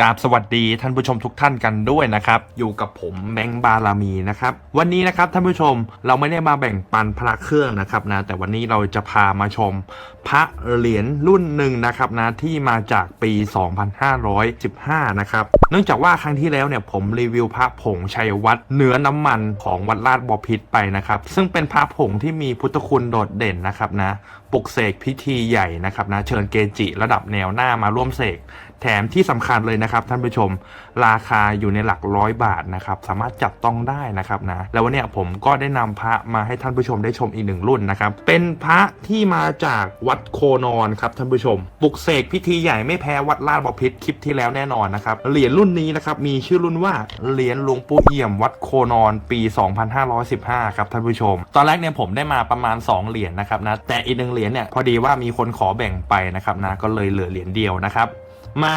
กราบสวัสดีท่านผู้ชมทุกท่านกันด้วยนะครับ อยู่กับผมแบงค์บารามีนะครับวันนี้นะครับท่านผู้ชมเราไม่ได้มาแบ่งปันพระเครื่องนะครับนะแต่วันนี้เราจะพามาชม พระเหรียญรุ่นหนึ่งนะครับนะที่มาจากปี 2515 นะครับเนื่องจากว่าครั้งที่แล้วเนี่ยผมรีวิวพระผงชัยวัฒน์เนื้อน้ำมันของวัดลาดบอพิษไปนะครับซึ่งเป็นพระผงที่มีพุทธคุณโดดเด่นนะครับนะปลุกเสกพิธีใหญ่นะครับนะเชิญเกจิระดับแนวหน้ามาร่วมเสก แถมที่สำคัญเลยนะครับท่านผู้ชม ราคาอยู่ในหลักร้อยบาทนะครับสามารถจับต้องได้นะครับนะแล้ววันนี้ผมก็ได้นำพระมาให้ท่านผู้ชมได้ชมอีกหนึ่งรุ่นนะครับเป็นพระที่มาจากวัดโคนอนครับท่านผู้ชมปลุกเสกพิธีใหญ่ไม่แพ้วัดลาดบอพิษคลิปที่แล้วแน่นอนนะครับเหรียญรุ่นนี้นะครับมีชื่อรุ่นว่าเหรียญหลวงปู่เอี่ยมวัดโคนอนปี 2515 ครับท่านผู้ชม ตอนแรกเนี่ยผมได้มาประมาณ 2 เหรียญนะครับนะแต่อีกหนึ่งเหรียญเนี่ยพอดีว่ามีคนขอแบ่งไปนะครับนะก็เลยเหลือเหรียญเดียวนะครับ มา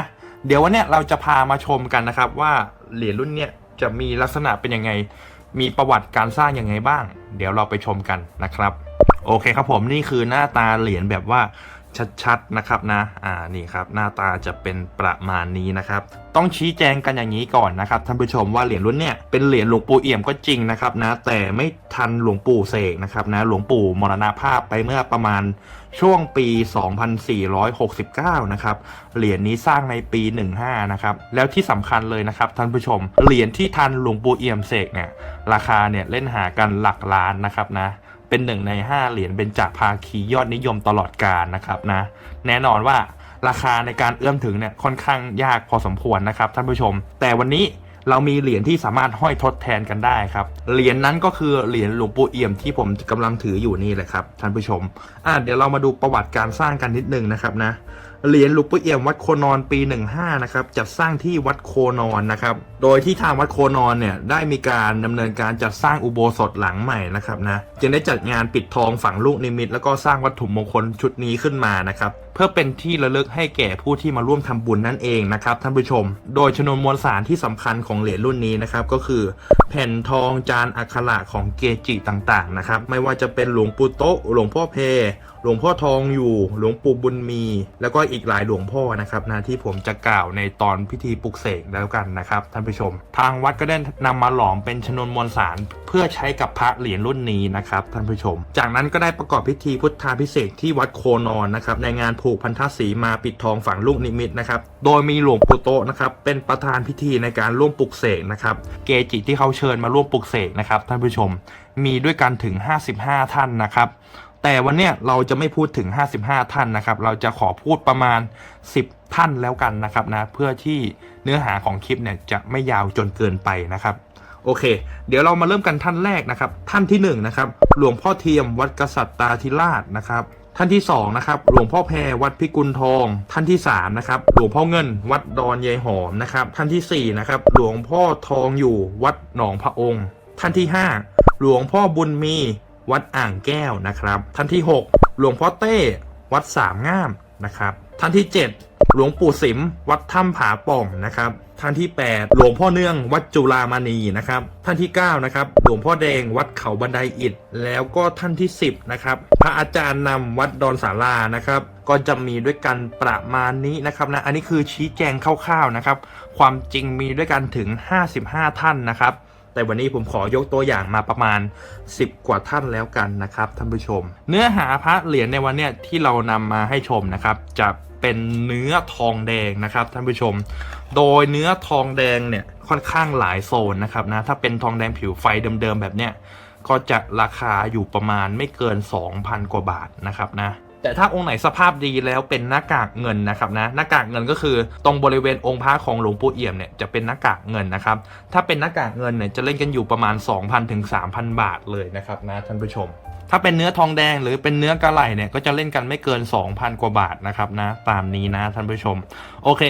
เดี๋ยววันเนี้ยเราจะพามาชมกันนะครับ ว่าเหรียญรุ่นเนี้ยจะมีลักษณะเป็นยังไง มีประวัติการสร้างยังไงบ้าง เดี๋ยวเราไปชมกันนะครับ โอเคครับผมนี่คือหน้าตาเหรียญแบบว่า ชัดๆนะครับนะ อ่า นี่ครับ หน้าตาจะเป็นประมาณนี้นะครับ ต้องชี้แจงกันอย่างนี้ก่อนนะครับท่านผู้ชมว่าเหรียญรุ่นเนี้ยเป็นเหรียญหลวงปู่เอี่ยมก็จริงนะครับนะ แต่ไม่ทันหลวงปู่เสกนะครับนะ หลวงปู่มรณภาพไปเมื่อประมาณช่วงปี 2469 นะครับ เหรียญนี้สร้างในปี 15 นะครับ แล้วที่สำคัญเลยนะครับท่านผู้ชม เหรียญที่ทันหลวงปู่เอี่ยมเสกเนี่ย ราคาเนี่ยเล่นหากันหลักล้านนะครับนะ เป็นหนึ่งใน 5 เหรียญเป็นจากภาคียอดนิยมตลอดกาลนะครับนะแน่นอนว่าราคาในการเอื้อมถึงเนี่ยค่อนข้างยากพอสมควรนะครับท่านผู้ชม แต่วันนี้เรามีเหรียญที่สามารถห้อยทดแทนกันได้ครับ เหรียญนั้นก็คือเหรียญหลวงปู่เอี่ยมที่ผมกำลังถืออยู่นี่แหละครับท่านผู้ชมอะเดี๋ยวเรามาดูประวัติการสร้างกันนิดนึงนะครับนะ เหรียญหลวงปู่เอี่ยมวัดโคนอนปี 15 นะครับจัดสร้างที่วัดโคนอนนะครับ โดยที่ทางวัดโคนอนเนี่ยได้มีการดำเนินการจัดสร้างอุโบสถหลังใหม่นะครับนะจึงได้จัดงานปิดทองฝังลูกนิมิต แล้วก็สร้างวัตถุมงคลชุดนี้ขึ้นมานะครับเพื่อเป็นที่ระลึกให้แก่ผู้ที่มาร่วมทำบุญนั่นเองนะครับท่านผู้ชม โดยชนวนมวลสารที่สำคัญของเหรียญรุ่นนี้นะครับก็คือ แผ่นทองจานอักขระของเกจิต่างๆนะครับไม่ว่าจะเป็นหลวงปู่โตะหลวงพ่อเพหลวงพ่อทองอยู่ หลวงปู่บุญมี แล้วก็อีกหลายหลวงพ่อนะครับนะที่ผมจะกล่าวในตอนพิธีปลุกเสกแล้วกันนะครับท่านผู้ชม ทางวัดก็ได้นำมาหลอมเป็นชนวนมวลสารเพื่อใช้กับพระเหรียญรุ่นนี้นะครับท่านผู้ชม จากนั้นก็ได้ประกอบพิธีพุทธาพิเศษที่วัดโคนอนนะครับในงานผูกพันธสีมาปิดทองฝังลูกนิมิตนะครับโดยมีหลวงปู่โตนะครับเป็นประธานพิธีในการร่วมปลุกเสกนะครับเกจิที่เขาเชิญมาร่วมปลุกเสกนะครับท่านผู้ชม มีด้วยกันถึง 55 ท่านนะครับ แต่วันเนี้ยเราจะไม่พูดถึง 55 ท่านนะครับ เราจะขอพูดประมาณ 10 ท่านแล้วกันนะครับนะ เพื่อที่เนื้อหาของคลิปเนี่ยจะไม่ยาวจนเกินไปนะครับ โอเค เดี๋ยวเรามาเริ่มกันท่านแรกนะครับ ท่านที่1นงนะครับ หลวงพ่อเทียมวัดกษัตริย์ตาธิราชนะครับท่านที่2นะครับหลวงพ่อแพรวัดพิกุลทอง ท่านที่3นะครับหลวงพ่อเงิน วัดดอนยายหอมนะครับท่านที่4นะครับหลวงพ่อทองอยู่วัดหนองพระองค์ ท่านที่ 5 หลวงพ่อบุญมี วัดอ่างแก้วนะครับ ท่านที่ 6 หลวงพ่อเต้ วัดสามงามนะครับ ท่านที่ 7 หลวงปู่สิม วัดถ้ำผาป่องนะครับ ท่านที่ 8 หลวงพ่อเนื่อง วัดจุฬามณีนะครับ ท่านที่ 9 นะครับ หลวงพ่อแดง วัดเขาบันไดอิฐ แล้วก็ท่านที่ 10 นะครับ พระอาจารย์นำวัดดอนสารานะครับ ก็จะมีด้วยกันประมาณนี้นะครับนะ อันนี้คือชี้แจงคร่าวๆนะครับ ความจริงมีด้วยกันถึง 55 ท่านนะครับ แต่วันนี้ผมขอยกตัวอย่างมาประมาณ 10 กว่าท่านแล้วกันนะครับท่านผู้ชม เนื้อหาพระเหรียญในวันเนี้ยที่เรานำมาให้ชมนะครับ จะเป็นเนื้อทองแดงนะครับท่านผู้ชม โดยเนื้อทองแดงเนี่ยค่อนข้างหลายโซนนะครับนะถ้าเป็นทองแดงผิวไฟเดิมๆแบบเนี้ยก็จะราคาอยู่ประมาณไม่เกิน 2,000 กว่าบาทนะครับนะ แต่ถ้าองค์ไหนสภาพดีแล้วเป็นหน้ากากเงินนะครับนะหน้ากากเงินก็คือตรงบริเวณองค์พระของหลวงปู่เอี่ยมเนี่ยจะเป็นหน้ากากเงินนะครับถ้าเป็นหน้ากากเงินเนี่ยจะเล่นกันอยู่ประมาณ 2,000ถึง3,000 บาทเลยนะครับนะท่านผู้ชม ถ้าเป็นเนื้อทองแดงหรือเป็นเนื้อกระไหล่เนี่ยก็จะเล่นกันไม่เกิน 2,000 กว่าบาทนะครับนะตามนี้นะท่านผู้ชมโอเค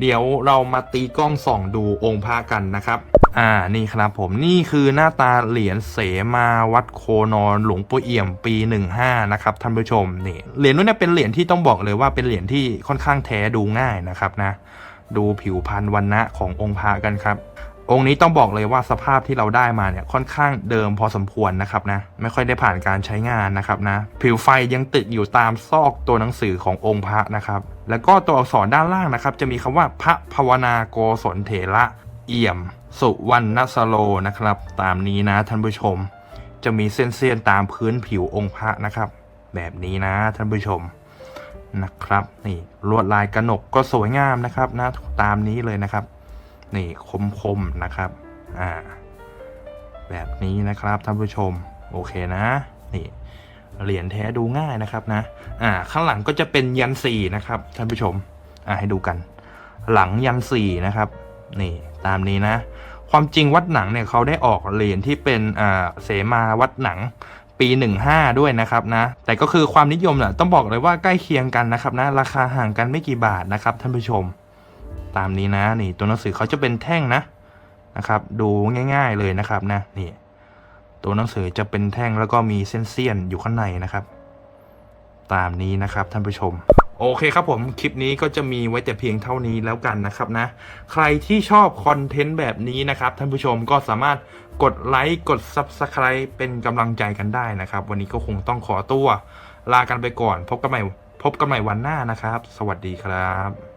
เดี๋ยวเรามาตีกล้องส่องดูองค์พระกันนะครับ อ่านี่ครับผมนี่คือหน้าตาเหรียญเสมาวัดโคนอนหลวงปู่เอี่ยมปี 15 นะครับท่านผู้ชมนี่เหรียญนู้นเนี่ยเป็นเหรียญที่ต้องบอกเลยว่าเป็นเหรียญที่ค่อนข้างแท้ดูง่ายนะครับนะดูผิวพรรณวันณะขององค์พระกันครับ องค์นี้ต้องบอกเลยว่าสภาพที่เราได้มาเนี่ยค่อนข้างเดิมพอสมควรนะครับนะไม่ค่อยได้ผ่านการใช้งานนะครับนะผิวไฟยังติดอยู่ตามซอกตัวหนังสือขององค์พระนะครับแล้วก็ตัวอักษรด้านล่างนะครับ จะมีคำว่าพระภาวนาโกศลเถระเอี่ยม สุวรรณสโลนะครับ ตามนี้นะท่านผู้ชม จะมีเส้นๆตามพื้นผิวองค์พระนะครับ แบบนี้นะท่านผู้ชมนะครับนี่ลวดลายกระหนกก็สวยงามนะครับนะตามนี้เลยนะครับ นี่คมๆนะครับอ่าแบบนี้นะครับท่านผู้ชมโอเคนะนี่เหรียญแท้ดูง่ายนะครับนะอ่าข้างหลังก็จะเป็นยันสี่นะครับท่านผู้ชมอ่าให้ดูกัน หลังยันสี่นะครับนี่ตามนี้นะ ความจริงวัดหนังเนี่ยเขาได้ออกเหรียญที่เป็นอ่าเสมาวัดหนังปี 15 ด้วยนะครับนะ แต่ก็คือความนิยมน่ะต้องบอกเลยว่าใกล้เคียงกันนะครับนะ ราคาห่างกันไม่กี่บาทนะครับท่านผู้ชม ตามนี้นะนี่ตัวหนังสือเขาจะเป็นแท่งนะนะครับ ดูง่ายๆเลยนะครับนะนี่ตัวหนังสือจะเป็นแท่งแล้วก็มีเส้นเสี้ยนอยู่ข้างในนะครับ ตามนี้นะครับท่านผู้ชม โอเคครับผมคลิปนี้ก็จะมีไว้แต่เพียงเท่านี้แล้วกันนะครับนะ ใครที่ชอบคอนเทนต์แบบนี้นะครับท่านผู้ชมก็สามารถกดไลค์กด Subscribe เป็นกำลังใจกันได้นะครับ วันนี้ก็คงต้องขอตัว ลากันไปก่อน พบกันใหม่พบกันใหม่วันหน้านะครับ สวัสดีครับ